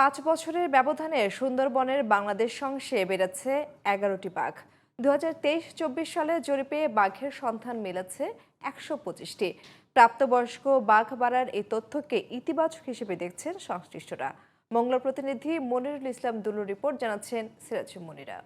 পাঁচ বছরের ব্যবধানে সুন্দরবনের বাংলাদেশ অংশে বেড়েছে এগারোটি বাঘ। দু হাজার তেইশ চব্বিশ সালে জরিপে বাঘের সন্ধান মিলেছে একশো পঁচিশটি। প্রাপ্তবয়স্ক বাঘ বাড়ার এই তথ্যকে ইতিবাচক হিসেবে দেখছেন সংশ্লিষ্টরা। মঙ্গল প্রতিনিধি মনিরুল ইসলাম দুলুর রিপোর্ট জানাচ্ছেন সিরাজ মনিরা।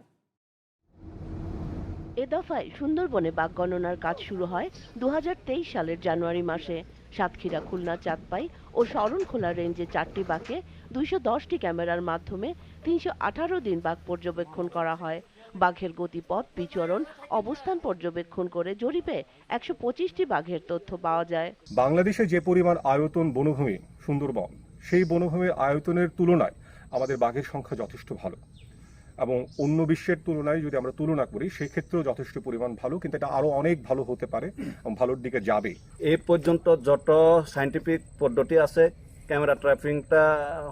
এ দফায় সুন্দরবনে বাঘ গণনার কাজ শুরু হয় দু হাজার তেইশ সালের জানুয়ারি মাসে। সাতক্ষীরা, খুলনা, চাঁদপাই ও শরণখোলা রেঞ্জে চারটি বাঘে দুইশো দশটি ক্যামেরার মাধ্যমে তিনশো আঠারো দিন বাঘ পর্যবেক্ষণ করা হয়। বাঘের গতিপথ, বিচরণ, অবস্থান পর্যবেক্ষণ করে জরিপে একশো পঁচিশটি বাঘের তথ্য পাওয়া যায়। বাংলাদেশে যে পরিমাণ আয়তন বনভূমি সুন্দরবন, সেই বনভূমির আয়তনের তুলনায় আমাদের বাঘের সংখ্যা যথেষ্ট ভালো। এবং অন্য বিশ্বের তুলনায় যদি আমরা তুলনা করি সেক্ষেত্রেও যথেষ্ট পরিমাণ ভালো কিন্তু এটা আরও অনেক ভালো হতে পারে এবং ভালোর দিকে যাবে। এই পর্যন্ত যত সাইন্টিফিক পদ্ধতি আছে ক্যামেরা ট্র্যাপিংটা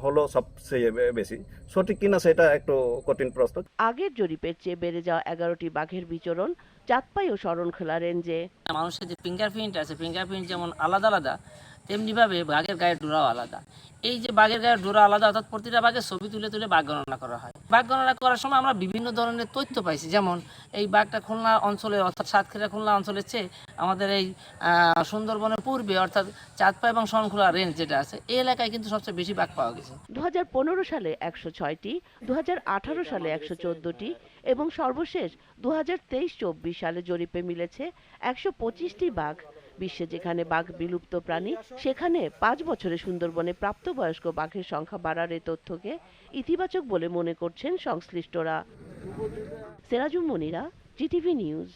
হলো সবচেয়ে বেশি। সঠিক কিনা সেটা একটু কঠিন প্রশ্ন। আগের জরিপের চেয়ে বেড়ে যাওয়া এগারোটি বাঘের বিচরণ চাঁদপাই ও শরণখোলা রেঞ্জে। মানুষের যে ফিঙ্গারপ্রিন্ট আছে ফিঙ্গারপ্রিন্ট যেমন আলাদা আলাদা তেমনিভাবে বাঘের গায়ের ডোরাও আলাদা। এই যে বাঘের গায়ের ডোরা আলাদা অর্থাৎ প্রতিটা বাঘের ছবি তুলে তুলে বাঘ গণনা করা হয়। বাঘ গণনা করার সময় আমরা বিভিন্ন ধরনের তথ্য পাইছি। যেমন এই বাঘটা খুলনা অঞ্চলে অর্থাৎ সাতক্ষীরা খুলনা অঞ্চলের চেয়ে আমাদের এই সুন্দরবনের পূর্বে অর্থাৎ চাঁদপা এবং শরণখোলা রেঞ্জ যেটা আছে, এই এলাকায় কিন্তু সবচেয়ে বেশি বাঘ পাওয়া গেছে। দু হাজার পনেরো সালে একশো ছয়টি দু হাজার আঠারো সালে একশো চোদ্দটি এবং সর্বশেষ দু চব্বিশ সালে জরিপে মিলেছে একশো পঁচিশটি বাঘ। বিশ্বে যেখানে বাঘ বিলুপ্ত প্রাণী, সেখানে পাঁচ বছরে সুন্দরবনে প্রাপ্তবয়স্ক বাঘের সংখ্যা বাড়ার এ তথ্যকে ইতিবাচক বলে মনে করছেন সংশ্লিষ্টরা। Serajum Monira, GTV news.